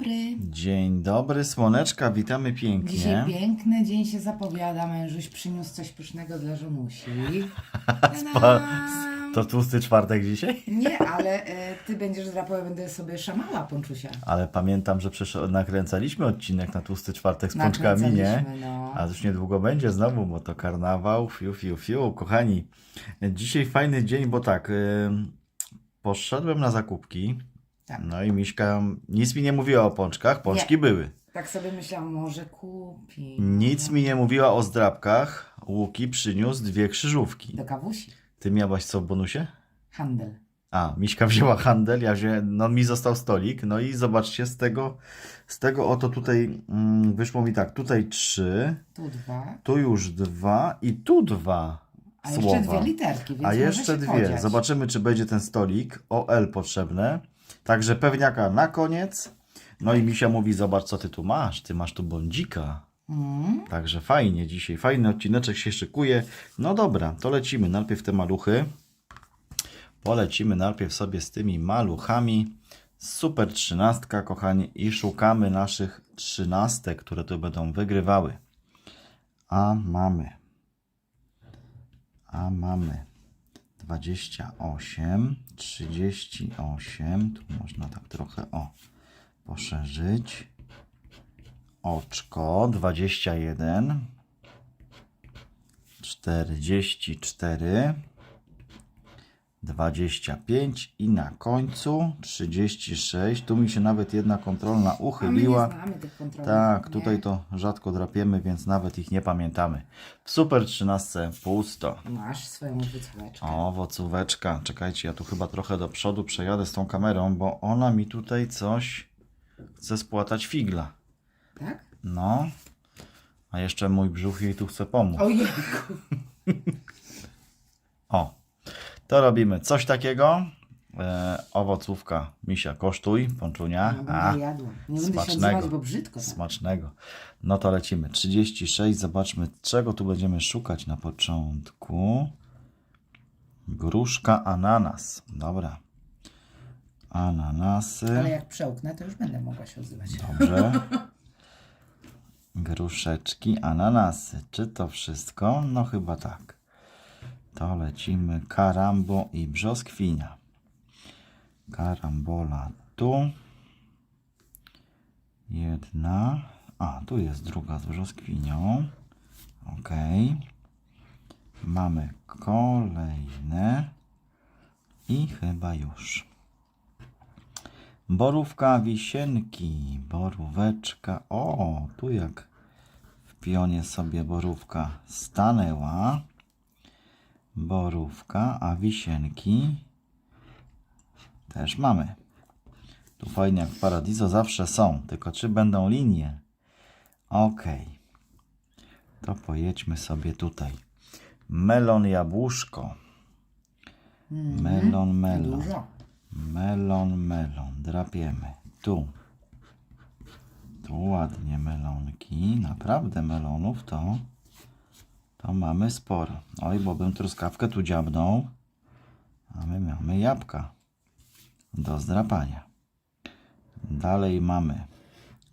dobry. Dzień dobry, słoneczka, witamy pięknie. Dzisiaj piękny dzień się zapowiada. Mężuś przyniósł coś pysznego dla żonusi. To tłusty czwartek dzisiaj? Nie, ale e, ty będziesz drapał, ja będę sobie szamała ponczusia. Ale pamiętam, że przecież nakręcaliśmy odcinek na tłusty czwartek z pączkami, nie? Nakręcaliśmy, no. A już niedługo będzie znowu, bo to karnawał, fiu, fiu, fiu. Kochani, dzisiaj fajny dzień, bo tak, ym, poszedłem na zakupki, Tak. no i Miśka nic mi nie mówiła o pączkach, pączki były. Tak sobie myślałam, może kupi. Nic mi nie mówiła o zdrabkach, Łuki przyniósł dwie krzyżówki. Do kawusi. Ty miałaś co w bonusie? Handel. A, Miśka wzięła handel, ja wziąłem, no mi został stolik, no i zobaczcie, z tego, z tego oto tutaj mm, wyszło mi tak, tutaj trzy, Tu dwa. tu już dwa i tu dwa A słowa. jeszcze dwie literki, więc A jeszcze się dwie. podziać. Zobaczymy, czy będzie ten stolik OL potrzebne. Także pewniaka na koniec. No i Misia mówi, zobacz co ty tu masz, ty masz tu bądzika. Mm. Także fajnie dzisiaj, fajny odcineczek się szykuje. No dobra, to lecimy najpierw te maluchy. Polecimy najpierw sobie z tymi maluchami. Super trzynastka, kochani, i szukamy naszych trzynastek, które tu będą wygrywały. A mamy. A mamy 28, 38. Tu można tak trochę o poszerzyć oczko 21 44 25 i na końcu 36 tu mi się nawet jedna kontrolna A my nie uchyliła znamy tych kontroli. tak, nie? tutaj to rzadko drapiemy, więc nawet ich nie pamiętamy. W Super 13 pusto. Masz swoją wycóweczkę. O, owocóweczka. Czekajcie, ja tu chyba trochę do przodu przejadę z tą kamerą, bo ona mi tutaj coś chce spłatać figla. Tak? No. A jeszcze mój brzuch jej tu chce pomóc. Ojejku. O. To robimy coś takiego. E, owocówka, misia, kosztuj, pączunia. No, A, będę jadła. Nie będę się smacznego. odzywać, bo brzydko. Tak. smacznego. No to lecimy. 36. Zobaczmy, czego tu będziemy szukać na początku. Gruszka, ananas. Dobra. Ananasy. Ale jak przełknę, to już będę mogła się odzywać. Dobrze. Gruszeczki, ananasy. Czy to wszystko? No chyba tak. To lecimy karambo i brzoskwinia. Karambola tu. Jedna. A, tu jest druga z brzoskwinią. Ok. Mamy kolejne. I chyba już. Borówka wisienki, boróweczka. O, tu jak w pionie sobie borówka stanęła. Borówka, a wisienki też mamy. Tu fajnie jak w Paradiso zawsze są, tylko czy będą linie? Ok. To pojedźmy sobie tutaj. Melon jabłuszko. Melon, melon. Dużo. Melon, melon. Drapiemy. Tu. Tu ładnie melonki. Naprawdę melonów to to mamy sporo. Oj, bo bym truskawkę tu dziabnął. A my mamy jabłka do zdrapania. Dalej mamy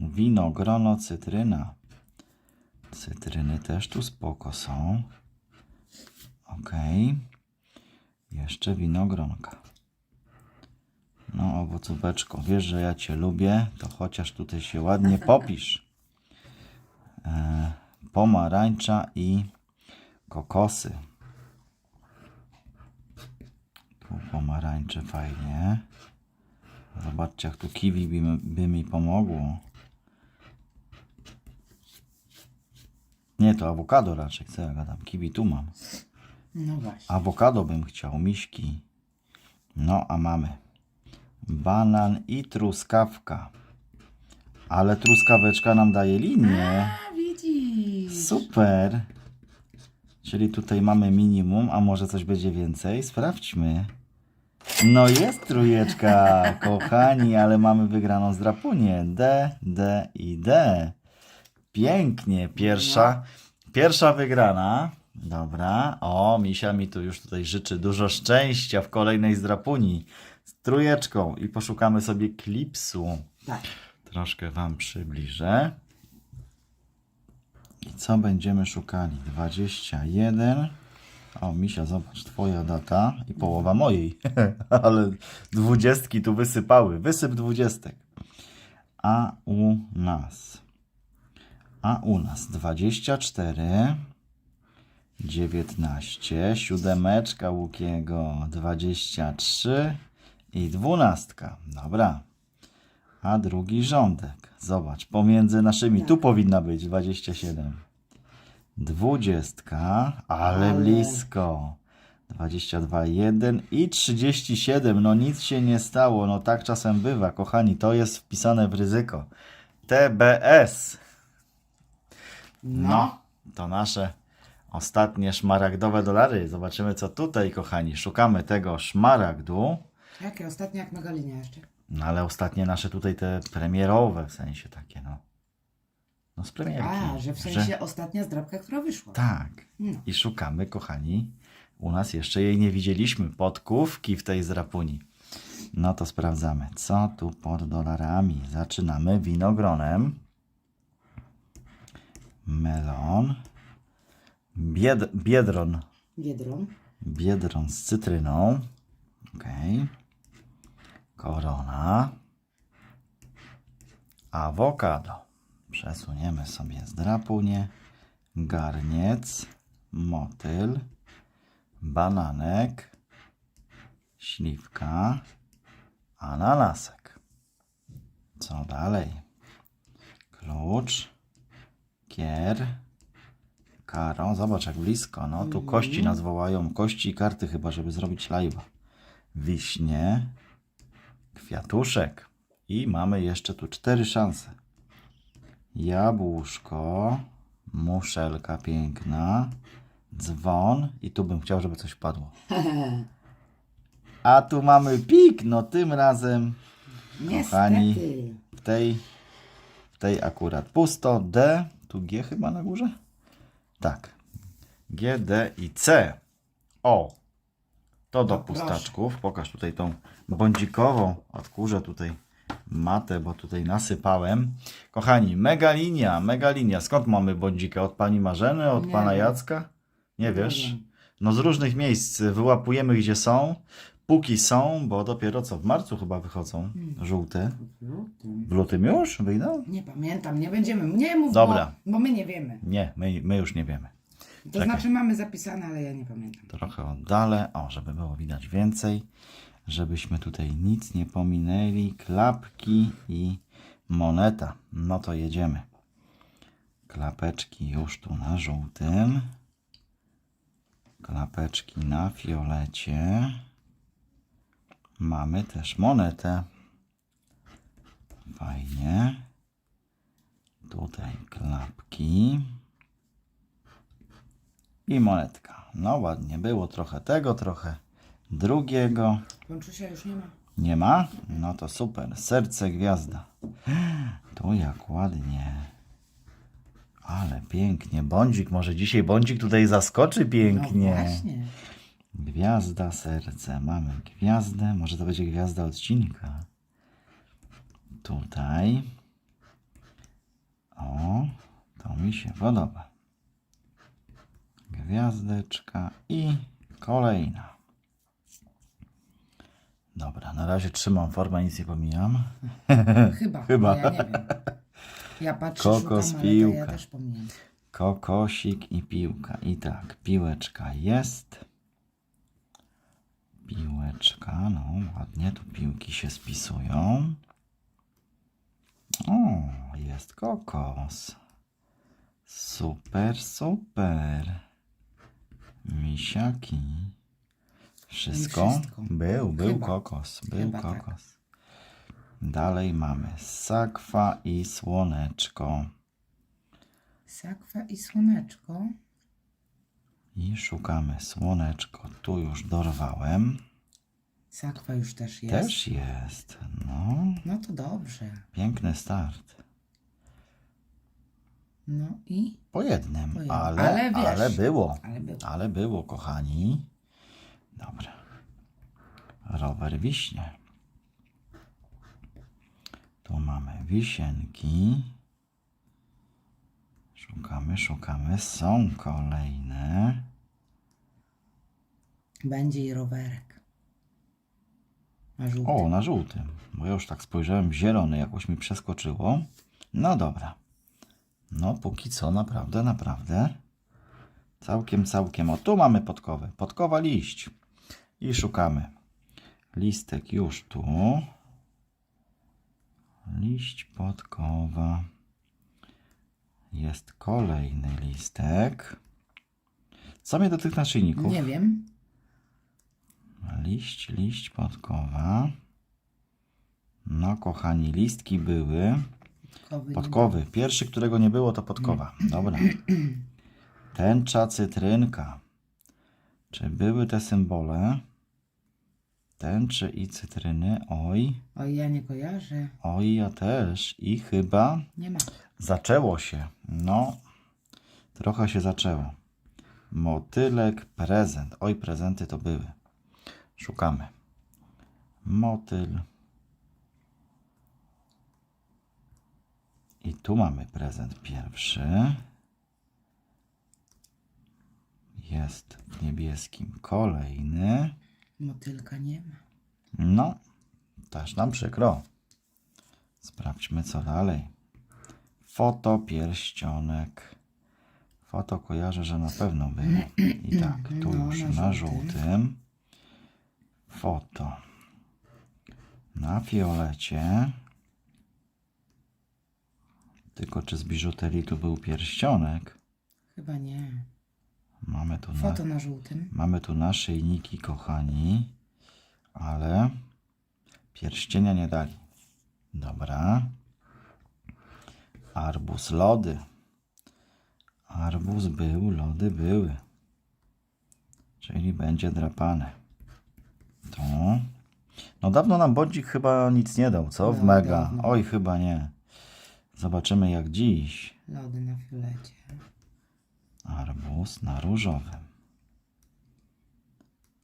winogrono, cytryna. Cytryny też tu spoko są. Ok. Jeszcze winogronka. No, owocóweczko, wiesz, że ja Cię lubię, to chociaż tutaj się ładnie popisz. E, pomarańcza i kokosy. Tu pomarańcze fajnie. Zobaczcie, jak tu kiwi by, mi- by mi pomogło. Nie, to awokado raczej. Co ja gadam? Kiwi tu mam. No właśnie. Awokado bym chciał, miśki. No, a mamy banan i truskawka. Ale truskaweczka nam daje linię. A widzisz. Super. Czyli tutaj mamy minimum, a może coś będzie więcej? Sprawdźmy. No jest trójeczka, kochani, ale mamy wygraną z drapunię. D, D i D. Pięknie, pierwsza, pierwsza wygrana. Dobra, o, Misia mi tu już tutaj życzy dużo szczęścia w kolejnej zdrapuni z trójeczką i poszukamy sobie klipsu. Tak. troszkę Wam przybliżę. I co będziemy szukali? 21. O, Misia, zobacz, Twoja data i połowa mojej. Ale dwudziestki tu wysypały. Wysyp dwudziestek. A u nas. A u nas 24. 19, siódemeczka Łukiego, 23 i dwunastka. Dobra. A drugi rządek. Zobacz, pomiędzy naszymi. Tu powinna być 27. Dwudziestka, ale Ale- blisko. 22, 1 i 37. No nic się nie stało. No tak czasem bywa, kochani. To jest wpisane w ryzyko. TBS. No. No, to nasze ostatnie szmaragdowe dolary. Zobaczymy, co tutaj, kochani. Szukamy tego szmaragdu. Jakie ostatnie jak megalinia jeszcze? No ale ostatnie nasze tutaj te premierowe, w sensie takie, no. No z premierki. A, że w sensie ostatnia zdrabka, która wyszła. Tak. No. I szukamy, kochani. U nas jeszcze jej nie widzieliśmy. Podkówki w tej zrapuni. No to sprawdzamy. Co tu pod dolarami? Zaczynamy winogronem. Melon. Bied biedron. Biedron. Biedron z cytryną. Ok. Korona. Awokado. Przesuniemy sobie zdrapunię. Garniec. Motyl. Bananek. Śliwka. Ananasek. Co dalej? Klucz. Kier. Karo, zobacz jak blisko. No tu kości nas wołają. Kości i karty chyba, żeby zrobić live'a. Wiśnie. Kwiatuszek. I mamy jeszcze tu cztery szanse. Jabłuszko. Muszelka piękna. Dzwon. I tu bym chciał, żeby coś padło. A tu mamy pik. No tym razem Kochani. W tej, w tej akurat pusto. D, tu G chyba na górze? Tak. G, D i C. O. To do pustaczków. Pokaż tutaj tą bądzikową. Odkurzę tutaj matę, bo tutaj nasypałem. Kochani, mega linia, mega linia. Skąd mamy bądzika? Od pani Marzeny? Od Nie pana wiem. Jacka? Nie wiesz? wiem. No z różnych miejsc wyłapujemy, gdzie są. Póki są, bo dopiero co w marcu chyba wychodzą. Żółte. W lutym. W lutym już wyjdą? Nie pamiętam, nie będziemy. Nie mów, Dobra. Bo, bo my nie wiemy. Nie, my, my już nie wiemy. To Czekaj. znaczy mamy zapisane, ale ja nie pamiętam. Trochę oddalę, o, żeby było widać więcej, żebyśmy tutaj nic nie pominęli. Klapki i moneta. No to jedziemy. Klapeczki już tu na żółtym. Klapeczki na fiolecie. Mamy też monetę. Fajnie. Tutaj klapki. I monetka. No ładnie, było trochę tego, trochę drugiego. Ponczusia już nie ma. Nie ma? No to super. Serce gwiazda. Tu jak ładnie. Ale pięknie. Bądzik, może dzisiaj bądzik tutaj zaskoczy No pięknie. właśnie. Gwiazda, serce. Mamy gwiazdę. Może to będzie gwiazda odcinka. Tutaj. O, to mi się podoba. Gwiazdeczka i kolejna. Dobra, na razie trzymam formę, nic nie pomijam. Chyba. Chyba. bo Ja nie wiem. Ja patrzę, Kokos, szukam, piłka. ja też pomijam. Kokosik i piłka. I tak, piłeczka jest. Piłeczka, no ładnie, tu piłki się spisują. O, jest kokos. Super, super. Misiaki. Wszystko? wszystko. Był, był Chyba. kokos, był Chyba tak. kokos. Dalej mamy sakwa i słoneczko. Sakwa i słoneczko. I szukamy słoneczko. Tu już dorwałem. Sakwa już też jest. Też jest. No, No to dobrze. piękny start. No i? Po jednym, Po jednym. ale, Ale wiesz. ale było. Ale było. Ale było, kochani. Dobra. Rower wiśnie. Tu mamy wisienki. Szukamy, szukamy. Są kolejne. Będzie i rowerek. Na żółty. O, na żółtym. Bo ja już tak spojrzałem, zielony jakoś mi przeskoczyło. No dobra. No, póki co, naprawdę, naprawdę. Całkiem, całkiem. O, tu mamy podkowę. Podkowa liść. I szukamy. Listek już tu. Liść podkowa. Jest kolejny listek. Co mnie do tych naszyjników? Nie wiem. Liść, liść podkowa. No, kochani, listki były. Podkowy Podkowy. Pierwszy, którego nie było, to podkowa. Dobra. Tęcza, cytrynka. Czy były te symbole? Tęczy i cytryny. Oj. Oj, ja nie kojarzę. oj, ja też. I chyba Nie ma. zaczęło się. No, trochę się zaczęło. Motylek, prezent. Oj, prezenty to były. Szukamy. Motyl. I tu mamy prezent pierwszy. Jest w niebieskim kolejny. Motylka nie ma. No, też nam przykro. Sprawdźmy co dalej. Foto pierścionek. Foto kojarzę, że na pewno było. I tak, tu już na żółtym. Foto. Na fiolecie. Tylko czy z biżuterii tu był pierścionek? Chyba nie. Mamy tu na... Foto na żółtym. Mamy tu naszyjniki, kochani, ale pierścienia nie dali. Dobra. Arbuz, lody. Arbuz był, lody były. Czyli będzie drapane. Tu. No dawno nam bądzik chyba nic nie dał, co? W No, mega. Oj, chyba nie. Zobaczymy jak dziś. Lody na fiolecie. Arbuz na różowym.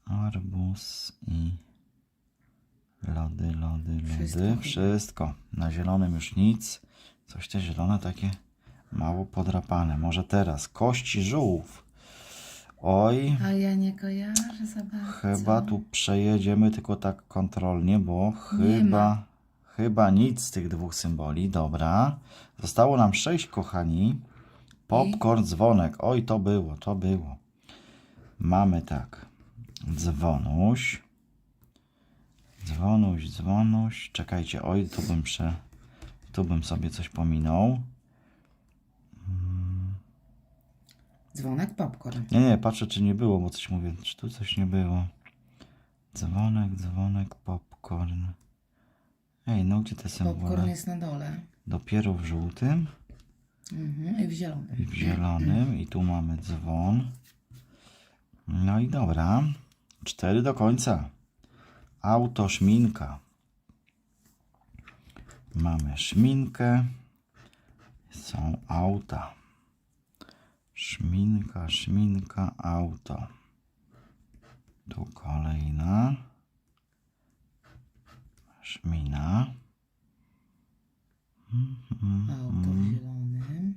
Arbuz i lody, lody, Wszystko lody. chyba. Wszystko. Na zielonym już nic. Coś te zielone takie mało podrapane. Może teraz. Kości żółw. Oj, A ja nie kojarzę za bardzo. chyba tu przejedziemy tylko tak kontrolnie, bo chyba. Chyba nic z tych dwóch symboli. Dobra. Zostało nam sześć, kochani. Popcorn, dzwonek. Oj, to było, to było. Mamy tak. Dzwonuś. Dzwonuś, dzwonuś. Czekajcie, oj, tu bym prze... Tu bym sobie coś pominął. Dzwonek popcorn. Nie, nie, patrzę, czy nie było, bo coś mówię, czy tu coś nie było. Dzwonek, dzwonek, popcorn. Ej, no gdzie te Popcorn symbole? jest na dole. Dopiero w żółtym Mhm. I w zielonym. i w zielonym. I tu mamy dzwon. No i dobra. Cztery do końca. Auto, szminka. Mamy szminkę. Są auta. Szminka, szminka, auto. Tu kolejna. Szmina. Auto w zielonym.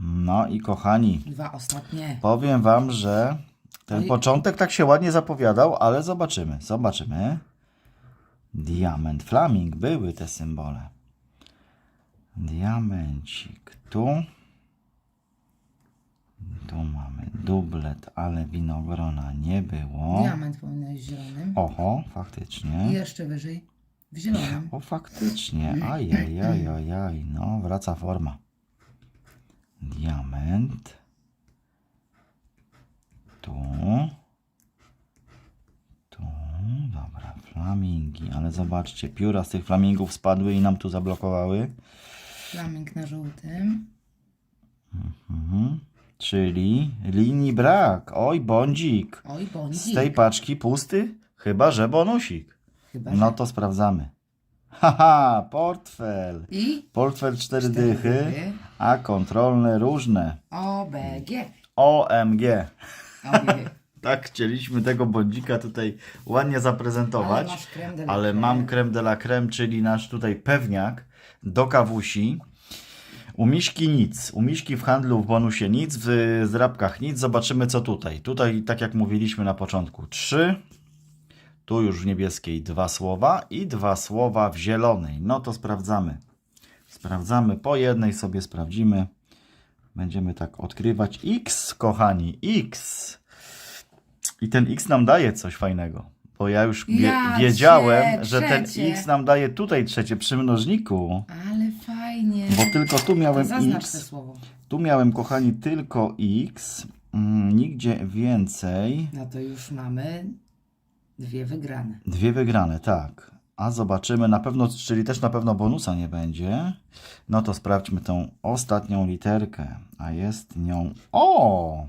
No i kochani, Dwa ostatnie. powiem wam, że ten Oj. początek tak się ładnie zapowiadał, ale zobaczymy, zobaczymy. Diament, flaming, były te symbole. Diamencik tu. Tu mamy dublet, ale winogrona nie było. Diament powinien być w zielonym. Oho, I faktycznie. jeszcze wyżej. W zielonym. O, faktycznie. Ajajajajaj. No, wraca forma. Diament. Tu. Tu. Dobra, flamingi. Ale zobaczcie, pióra z tych flamingów spadły i nam tu zablokowały. Flaming na żółtym. Mhm. Czyli linii brak. Oj, bądzik. Oj, bądź. Z tej paczki pusty? Chyba, że bonusik. Chyba, No że- to sprawdzamy. Haha, portfel. I Portfel cztery Cztery dychy, dychy. a kontrolne różne. OBG. OMG. OBG. Tak chcieliśmy tego bądzika tutaj ładnie Ale zaprezentować. masz creme de la Ale creme. mam creme de la creme, czyli nasz tutaj pewniak do kawusi. U Miśki nic. U Miśki w handlu w bonusie nic, w zdrabkach nic. Zobaczymy co tutaj. Tutaj, tak jak mówiliśmy na początku, trzy. Tu już w niebieskiej dwa słowa i dwa słowa w zielonej. No to sprawdzamy. Sprawdzamy po jednej sobie sprawdzimy. Będziemy tak odkrywać. X, kochani, X. I ten X nam daje coś fajnego. Bo ja już wie, wiedziałem, że ten trzecie. X nam daje tutaj trzecie przy mnożniku. Ale fajnie. Bo tylko tu miałem Zaznacz to X. słowo. Tu miałem, kochani, tylko X. Mm, nigdzie więcej. No to już mamy dwie wygrane. Dwie wygrane, tak. A zobaczymy, na pewno, czyli też na pewno bonusa nie będzie. No to sprawdźmy tą ostatnią literkę. A jest nią O!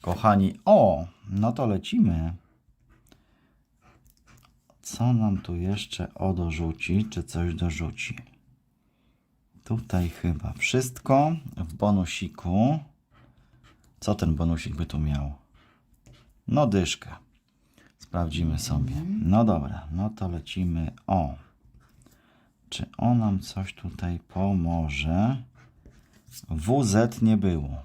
Kochani, O! No to lecimy. Co nam tu jeszcze O dorzuci? Czy coś dorzuci? Tutaj chyba wszystko. W bonusiku. Co ten bonusik by tu miał? No dyszkę. Sprawdzimy sobie. No dobra, no to lecimy. O. Czy on nam coś tutaj pomoże? WZ nie było.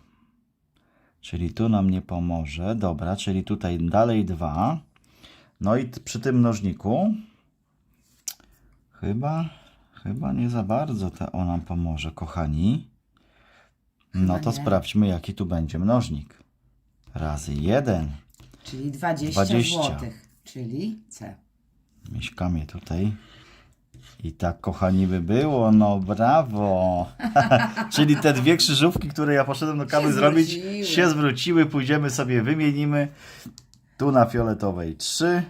Czyli tu nam nie pomoże. Dobra, czyli tutaj dalej dwa. No i przy tym mnożniku chyba, chyba nie za bardzo to on nam pomoże, kochani. No to sprawdźmy, jaki tu będzie mnożnik. Razy jeden. Czyli 20, 20. złotych. Czyli C. Mieszkamy tutaj. I tak, kochani, by było, no brawo. Czyli te dwie krzyżówki, które ja poszedłem do kawy Się zrobić, zwróciły. się zwróciły. Pójdziemy sobie, wymienimy. Tu na fioletowej 3.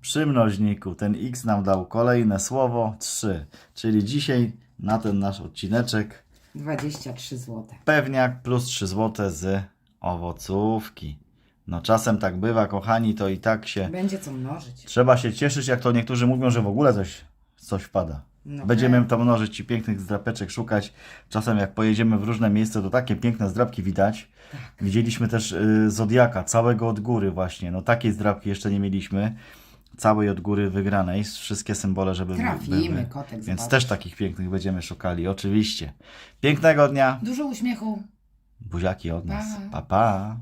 Przy mnożniku ten x nam dał kolejne słowo 3. Czyli dzisiaj na ten nasz odcineczek 23 złote. pewniak plus 3 zł z owocówki. No czasem tak bywa, kochani, to i tak się... Będzie co mnożyć. Trzeba się cieszyć, jak to niektórzy mówią, że w ogóle coś, coś wpada. No Będziemy to mnożyć i pięknych zdrapeczek szukać. Czasem jak pojedziemy w różne miejsca, to takie piękne zdrapki widać. Tak. Widzieliśmy też y, Zodiaka, całego od góry właśnie. No takiej zdrapki jeszcze nie mieliśmy. Całej od góry wygranej, wszystkie symbole, żeby by- Trafimy, były. kotek, Więc też takich pięknych będziemy szukali, oczywiście. Pięknego dnia. Dużo uśmiechu. Buziaki od nas. Pa. pa. pa.